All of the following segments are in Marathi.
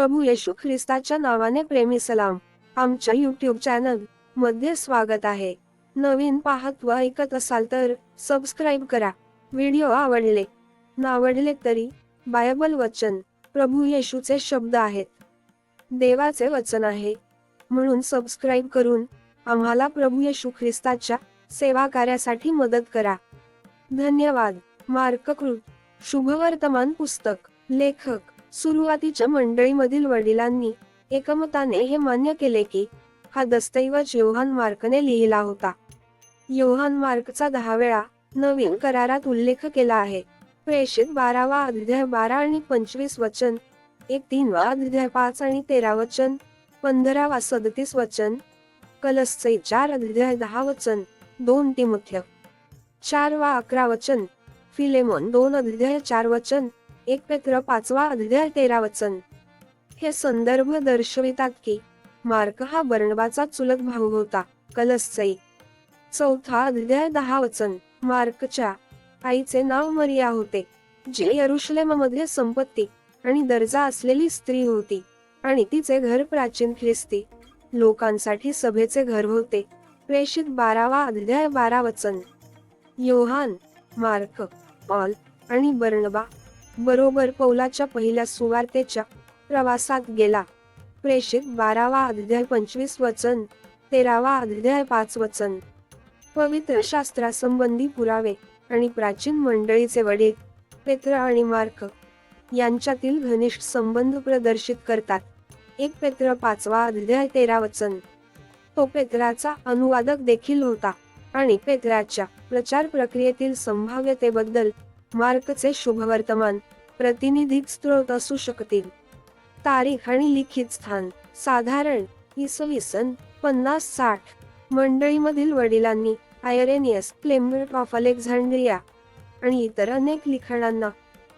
प्रभू येशू ख्रिस्ताच्या नावाने प्रेमी सलाम. आमच्या युट्यूब चॅनलमध्ये स्वागत आहे. नवीन पाहत व ऐकत असाल तर सबस्क्राईब करा. व्हिडिओ आवडले नावडले तरी बायबल वचन प्रभू येशूचे शब्द आहेत. देवाचे वचन आहे. म्हणून सबस्क्राईब करून आम्हाला प्रभू येशू ख्रिस्ताच्या सेवा कार्यासाठी मदत करा. धन्यवाद. मार्ककृत. शुभवर्तमान पुस्तक. लेखक. सुरुवातीच्या मंडळीमधील वडिलांनी एकमताने हे मान्य केले की हा दस्तऐवज योहान मार्कने लिहिला होता. योहान मार्कचा दहा वेळा नवीन करारात उल्लेख केला आहे. प्रेषित बारावा अध्याय बारा आणि पंचवीस वचन एक तीनवा अध्याय पाच आणि तेरा वचन पंधरावा सदतीस वचन कलसचे चार अध्याय दहा वचन दोन तिमुथ्य चार वा अकरा वचन फिलेमोन दोन अध्याय चार वचन एक पेत्र पाचवा अध्याय तेरा वचन. हे संदर्भ दर्शवितात की मार्क हा बर्णबाचा चुलत भाऊ होता कलसई. चौथा अध्याय दहा वचन मार्कच्या आईचे नाव मरिया होते जी यरुशलेममध्ये संपत्ती आणि दर्जा असलेली स्त्री होती आणि तिचे घर प्राचीन ख्रिस्ती लोकांसाठी सभेचे घर होते. प्रेषित बारावा अध्याय बारा वचन. योहान मार्क पॉल आणि बर्णबा बरोबर पौलाच्या पहिल्या सुवार्तेच्या प्रवासात गेला. प्रेषित बारावा अध्याय पंचवीस वचन तेरावा अध्याय पाच वचन. पवित्र शास्त्रासंबंधी पुरावे आणि प्राचीन मंडळीचे वडील पेत्र आणि मार्क यांच्यातील घनिष्ठ संबंध प्रदर्शित करतात. एक पेत्र पाचवा अध्याय तेरा वचन. तो पेत्राचा अनुवादक देखील होता आणि पेत्राच्या प्रचार प्रक्रियेतील संभाव्यतेबद्दल मार्कचे शुभवर्तमान प्रतिनिधिक स्त्रोत असू शकतील. तारीख आणि लिखित स्थान. साधारण इसवी सन पन्नास साठ. मंडळीमधील वडिलांनी आयरेनियस क्लेम्बर्ट ऑफ अलेक्झांड्रिया आणि इतर अनेक लिखाणांना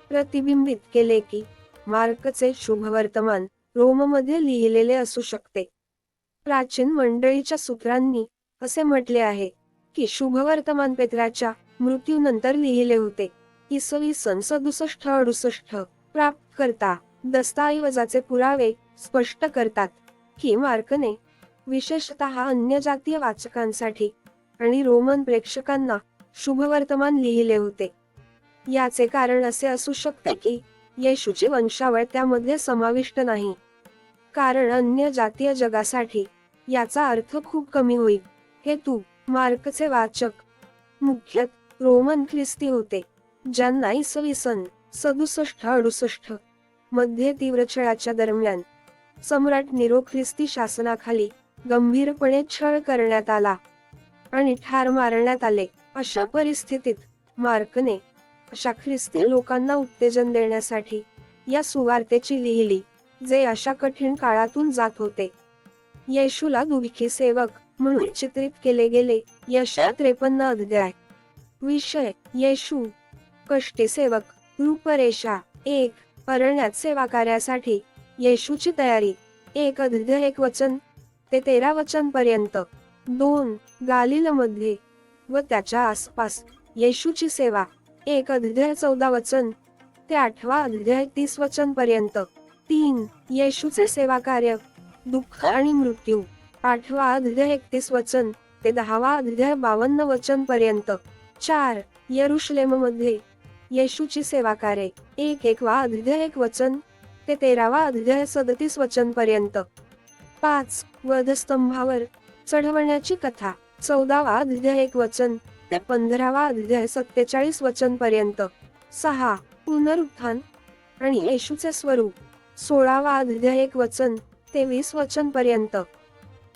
प्रतिबिंबित केले की मार्कचे शुभवर्तमान रोममध्ये लिहिलेले असू शकते. प्राचीन मंडळीच्या सूत्रांनी असे म्हटले आहे की शुभवर्तमान पेत्राच्या मृत्यूनंतर लिहिले होते. इसवी सन सदुसष्ट अडुसष्ट. प्राप्त करता दस्तऐवजाचे पुरावे स्पष्ट करतात. की मार्कने विशेषतः अन्य जातीय वाचकांसाठी आणि रोमन प्रेक्षकांना शुभवर्तमान लिहिले होते. याचे कारण असे असू शकते की येशूची वंशावळ त्यामध्ये समाविष्ट नाही. कारण अन्य जातीय जगासाठी याचा अर्थ खूप कमी होईल. हे तू मार्कचे वाचक. मुख्यत रोमन ख्रिस्ती होते. ज्यांना इसवी सन सदुसष्ट अडुसष्टमध्ये तीव्र छळाच्या दरम्यान सम्राट निरो ख्रिस्ती शासनाखाली गंभीरपणे छळ करण्यात आला आणि ठार मारण्यात आले. अशा परिस्थितीत मार्कने अशा ख्रिस्ती लोकांना उत्तेजन देण्यासाठी या सुवार्तेची लिहिली जे अशा कठीण काळातून जात होते. येशूला दुःखी सेवक म्हणून चित्रित केले गेले. यशा त्रेपन्न अध्याय. विषय येशू कष्टी सेवक रूपरेषा एक परण्यात सेवा कार्यासाठी येशूची तयारी. एक अध्याय एक वचन ते तेरा वचन पर्यंत. दोन गालिलमध्ये व त्याच्या आसपास येशूची सेवा. एक अध्याय चौदा वचन ते आठवा अध्याय तीस वचन पर्यंत. तीन येशूचे सेवा कार्य दुःख आणि मृत्यू. आठवा अध्याय एकतीस वचन ते दहावा अध्याय बावन्न वचन पर्यंत. चार यरुशलेममध्ये येशूची सेवा कार्य एक एकवा अध्याय एक वचन. ते तेरावा अध्याय सदतीस वचन पर्यंत पाच वधस्तंभावर चढवण्याची कथा. चौदावा अध्याय एक वचन. ते पंधरावा अध्याय सत्तेचाळीस वचन पर्यंत सहा पुनरुत्थान आणि येशूचे स्वरूप. सोळावा अध्याय एक वचन. तेवीस वचन पर्यंत